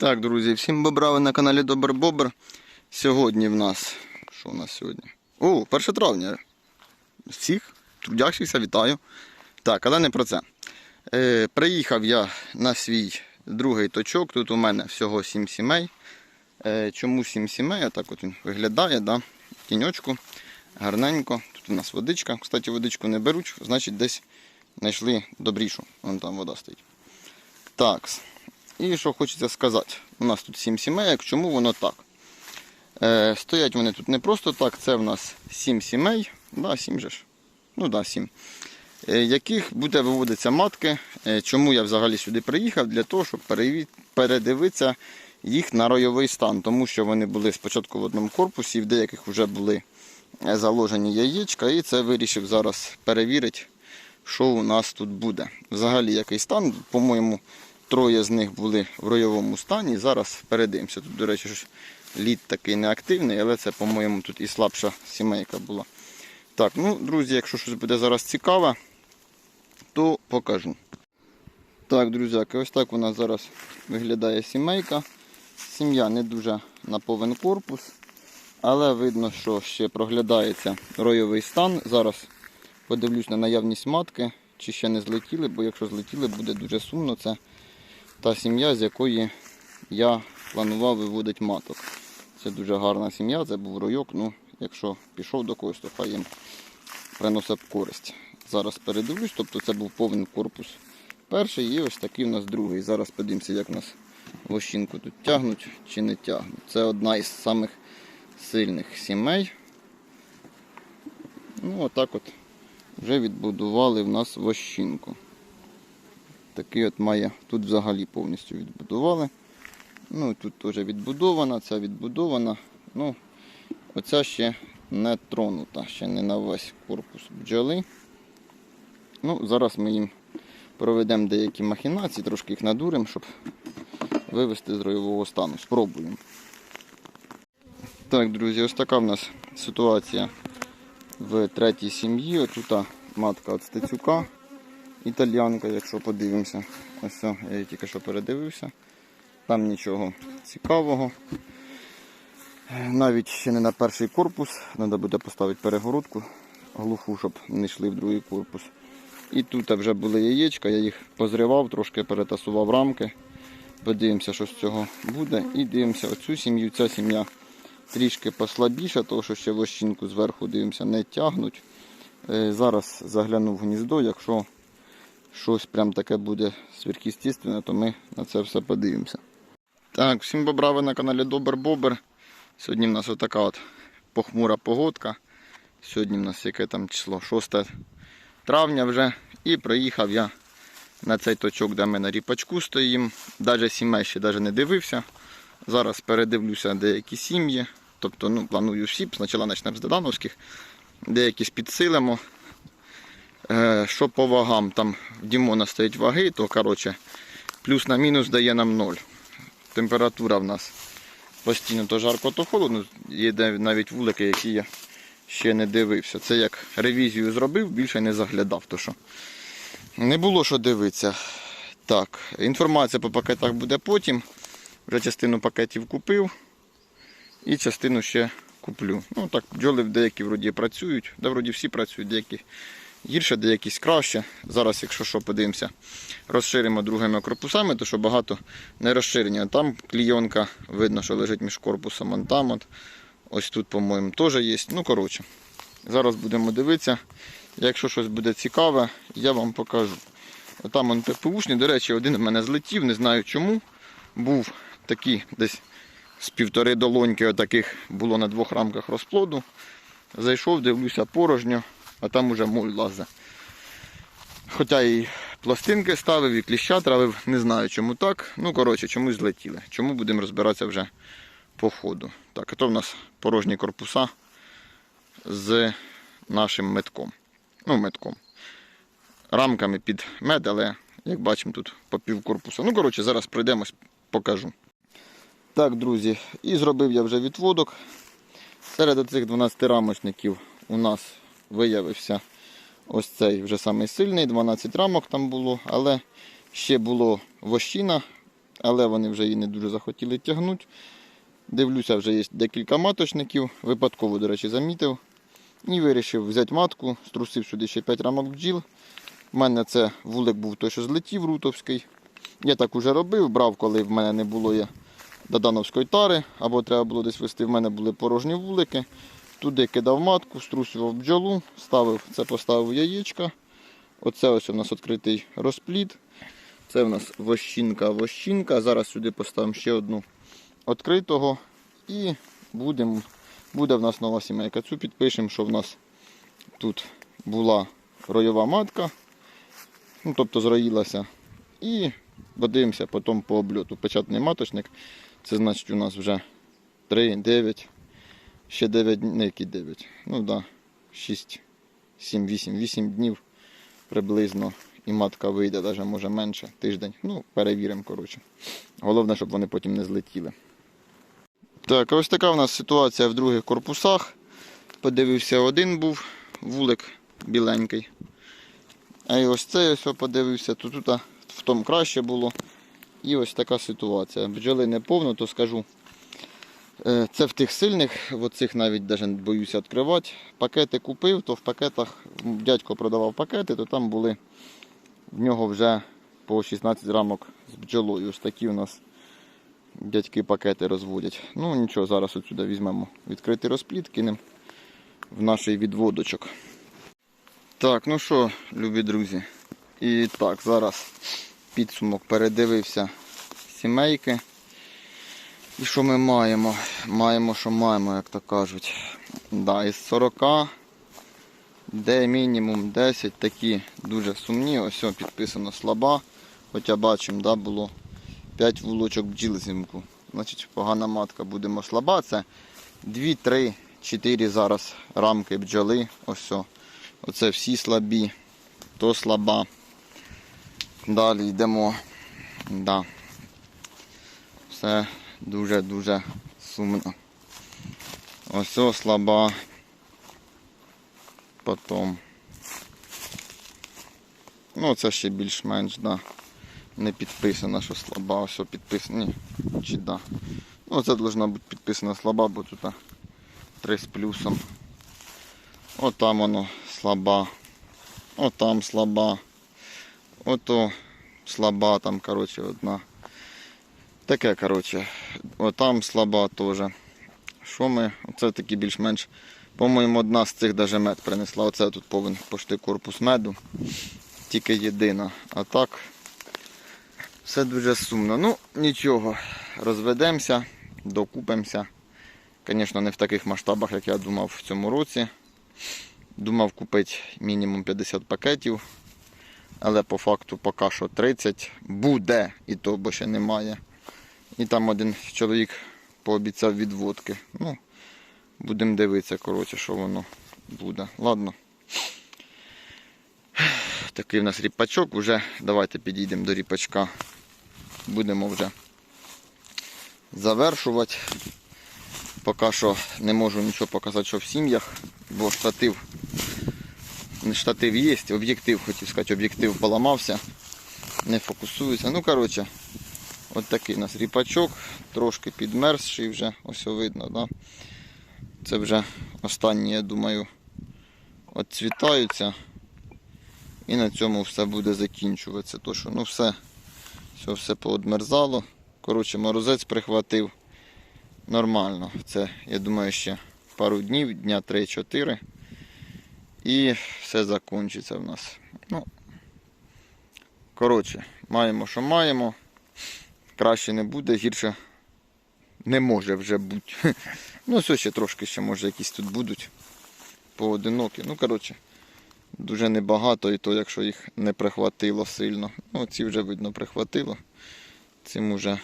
Так, друзі, всім бобра, ви на каналі Добр Бобр. Сьогодні в нас. Що у нас сьогодні? О, 1 травня. Всіх трудящихся вітаю. Так, але не про це. Е, приїхав я на свій другий точок. Тут у мене всього 7 сімей. Е, чому 7 сімей? Отак от він виглядає, да? тіньочку, гарненько. Тут у нас водичка. Кстати, водичку не беруть, значить десь знайшли добрішу. Вон там вода стоїть. Так. І що хочеться сказати. У нас тут 7 сімейок. Чому воно так? Е, стоять вони тут не просто так, це в нас 7 сімей. Да, 7 же ж. Ну да, 7. Е, яких буде виводитися матки. Е, чому я взагалі сюди приїхав? Для того, щоб передивитися їх на ройовий стан. Тому що вони були спочатку в одному корпусі, в деяких вже були заложені яєчка. І це вирішив зараз перевірити, що у нас тут буде. Взагалі який стан. По-моєму, троє з них були в ройовому стані. Зараз передивимося. Тут, до речі, лід такий неактивний, але це, по-моєму, тут і слабша сімейка була. Так, ну, друзі, якщо щось буде зараз цікаве, то покажу. Так, друзяки, ось так у нас зараз виглядає сімейка. Сім'я не дуже на повен корпус, але видно, що ще проглядається ройовий стан. Зараз подивлюсь на наявність матки, чи ще не злетіли, бо якщо злетіли, буде дуже сумно. Це та сім'я, з якої я планував виводити маток. Це дуже гарна сім'я, це був ройок. Ну, якщо пішов до когось, то хай їм приносить користь. Зараз передивлюсь, тобто це був повний корпус перший і ось такий у нас другий. Зараз подивимося, як нас вощинку тут тягнуть чи не тягнуть. Це одна із самих сильних сімей. Ну, отак от вже відбудували в нас вощинку. Такий от має, тут взагалі повністю відбудували. Ну, тут теж відбудована, ця відбудована. Ну, оця ще не тронута, ще не на весь корпус бджоли. Ну, зараз ми їм проведемо деякі махінації, трошки їх надуримо, щоб вивести з ройового стану. Спробуємо. Так, друзі, ось така в нас ситуація в третій сім'ї. Отут матка від Стецюка, італіянка, якщо подивимося. Ось я її тільки що передивився. Там нічого цікавого. Навіть ще не на перший корпус. Треба буде поставити перегородку глуху, щоб не йшли в другий корпус. І тут вже були яєчка, я їх позривав, трошки перетасував рамки. Подивимося, що з цього буде. І дивимося оцю сім'ю. Ця сім'я трішки послабіша, тому що ще вощинку зверху дивимося, не тягнуть. Е, Зараз загляну в гніздо, якщо щось прям таке буде сверхъестественне, то ми на це все подивимося. Так, всім бобра, ви на каналі Добр Бобер. Сьогодні в нас отака от похмура погодка. Сьогодні в нас яке там число? 6 травня вже. І приїхав я на цей точок, де ми на ріпачку стоїмо. Навіть сімей ще навіть не дивився. Зараз передивлюся деякі сім'ї. Тобто ну, планую всі, спочатку почнемо з Додановських, деякі підсилимо. Е, що по вагам, там в Дімона стоять ваги, то коротше, плюс на мінус дає нам 0. Температура в нас постійно то жарко, то холодно. Є навіть вулики, які я ще не дивився. Це як ревізію зробив, більше не заглядав. То що не було що дивитися. Так, інформація по пакетах буде потім. Вже частину пакетів купив і частину ще куплю. Ну так, бджоли деякі вроді працюють, да вроді всі працюють, деякі гірше, деякі краще. Зараз, якщо що, подивимося, розширимо другими корпусами, то що багато не розширення. Там клійонка, видно, що лежить між корпусом, вон там от. Ось тут, по-моєму, теж є. Ну, коротше, зараз будемо дивитися. Якщо щось буде цікаве, я вам покажу. Там он ППУшний, до речі, один в мене злетів, не знаю чому. Був такий десь з півтори долоньки, отаких було на двох рамках розплоду. Зайшов, дивлюся порожньо, а там уже моль лазе. Хоча і пластинки ставив, і кліща травив, не знаю чому так. Ну, коротше, чомусь злетіли. Чому будемо розбиратися вже по ходу. Так, а то в нас порожні корпуса з нашим метком. Ну, метком. Рамками під мед, але, як бачимо, тут по пів корпуса. Ну, коротше, зараз пройдемось, покажу. Так, друзі, і зробив я вже відводок. Серед цих 12 рамочників у нас виявився ось цей вже самий сильний, 12 рамок там було, але ще було вощина але вони вже її не дуже захотіли тягнути. Дивлюся, вже є декілька маточників. Випадково, до речі, замітив. І вирішив взяти матку, струсив сюди ще 5 рамок бджіл. У мене це вулик був той, що злетів рутовський. Я так уже робив, брав, коли в мене не було я додановської тари, або треба було десь вести. В мене були порожні вулики. Туди кидав матку, струсював бджолу, ставив, це поставив яєчка. Оце ось у нас відкритий розплід. Це у нас вощинка, вощинка. Зараз сюди поставимо ще одну відкритого. І будемо, буде в нас нова сімейка. Цю підпишемо, що в нас тут була ройова матка. Ну, тобто зроїлася. І подивимося потім по обльоту. Печатний маточник. Це значить у нас вже 3, 9, ще 9, не які 9. Ну да, 6, 7, 8, 8 днів приблизно. І матка вийде, навіть може менше, тиждень. Ну, перевіримо, коротше. Головне, щоб вони потім не злетіли. Так, ось така в нас ситуація в других корпусах. Подивився, один був вулик біленький. А і ось цей ось подивився, то тут в тому краще було. І ось така ситуація. Бджоли не повно, то скажу. Е, Це в тих сильних, в оцих навіть навіть боюся відкривати. Пакети купив, то в пакетах дядько продавав пакети, то там були в нього вже по 16 рамок з бджолою. Ось такі у нас дядьки пакети розводять. Ну нічого, зараз отсюди візьмемо відкритий розплід, кинемо в наш відводочок. Так, ну що, любі друзі. І так, зараз підсумок передивився сімейки. І що ми маємо? Маємо, що маємо, як то кажуть. Да, із 40, де мінімум 10 такі дуже сумні. Ось підписано слаба. Хоча бачимо, да, було 5 вулочок бджіл зимку. Значить, погана матка будемо слаба. Це 2, 3, 4 зараз рамки бджоли. Ось. Оце всі слабі, то слаба. Далі йдемо. Да. Все дуже-дуже сумно. Ось о, слаба. Потом. Ну, це ще більш-менш, да. Не підписано, що слаба, ось підписано. Ні, чи да. Ну, це должна бути підписана слаба, бо тут 3 з плюсом. Отам воно слаба. Отам слаба. Ото слаба там, коротше, одна. Таке, коротше, отам слаба теж. Що ми? Оце такі більш-менш. По-моєму, одна з цих даже мед принесла. Оце тут повинен пошти корпус меду. Тільки єдина. А так все дуже сумно. Ну, нічого, розведемося, докупимося. Звісно, не в таких масштабах, як я думав в цьому році. Думав купити мінімум 50 пакетів, але по факту поки що 30 буде, і то ще немає. І там один чоловік пообіцяв відводки. Ну, будемо дивитися, коротше, що воно буде. Ладно. Такий в нас ріпачок. Вже давайте підійдемо до ріпачка. Будемо вже завершувати. Поки що не можу нічого показати, що в сім'ях, бо штатив, не штатив є, об'єктив, хотів сказати, об'єктив поламався, не фокусується. Ну, коротше, от такий у нас ріпачок, трошки підмерзший вже, ось видно, да? Це вже останні, я думаю, відцвітаються. І на цьому все буде закінчуватися. То, що, ну все, все, все поодмерзало. Коротше, морозець прихватив нормально. Це, я думаю, ще пару днів, дня 3-4. І все закінчиться в нас. Ну, коротше, маємо, що маємо. Краще не буде, гірше не може вже бути. Ну, все ще трошки ще може якісь тут будуть поодинокі. Ну, коротше, дуже небагато, і то, якщо їх не прихватило сильно. Ну, ці вже видно прихватило. Цим уже,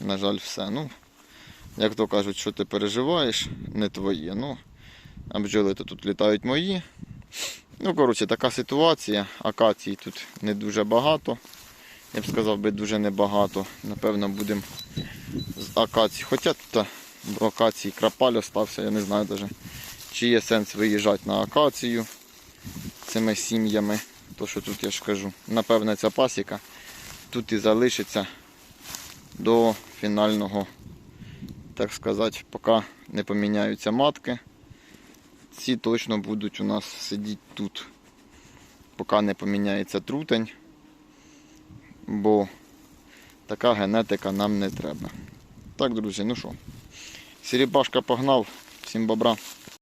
на жаль, все. Ну, як то кажуть, що ти переживаєш, не твоє. Ну, а бджоли то тут літають мої. Ну, коротше, така ситуація. Акацій тут не дуже багато. Я б сказав би дуже небагато. Напевно, будемо з акацій. Хоча тут до акації крапаль остався, я не знаю навіть, чи є сенс виїжджати на акацію цими сім'ями. То що тут я ж кажу. Напевно, ця пасіка тут і залишиться до фінального, так сказати, поки не поміняються матки. Ці точно будуть у нас сидіти тут, поки не поміняється трутень, бо така генетика нам не треба. Так, друзі, ну що, Сірібашка погнав, всім бобра.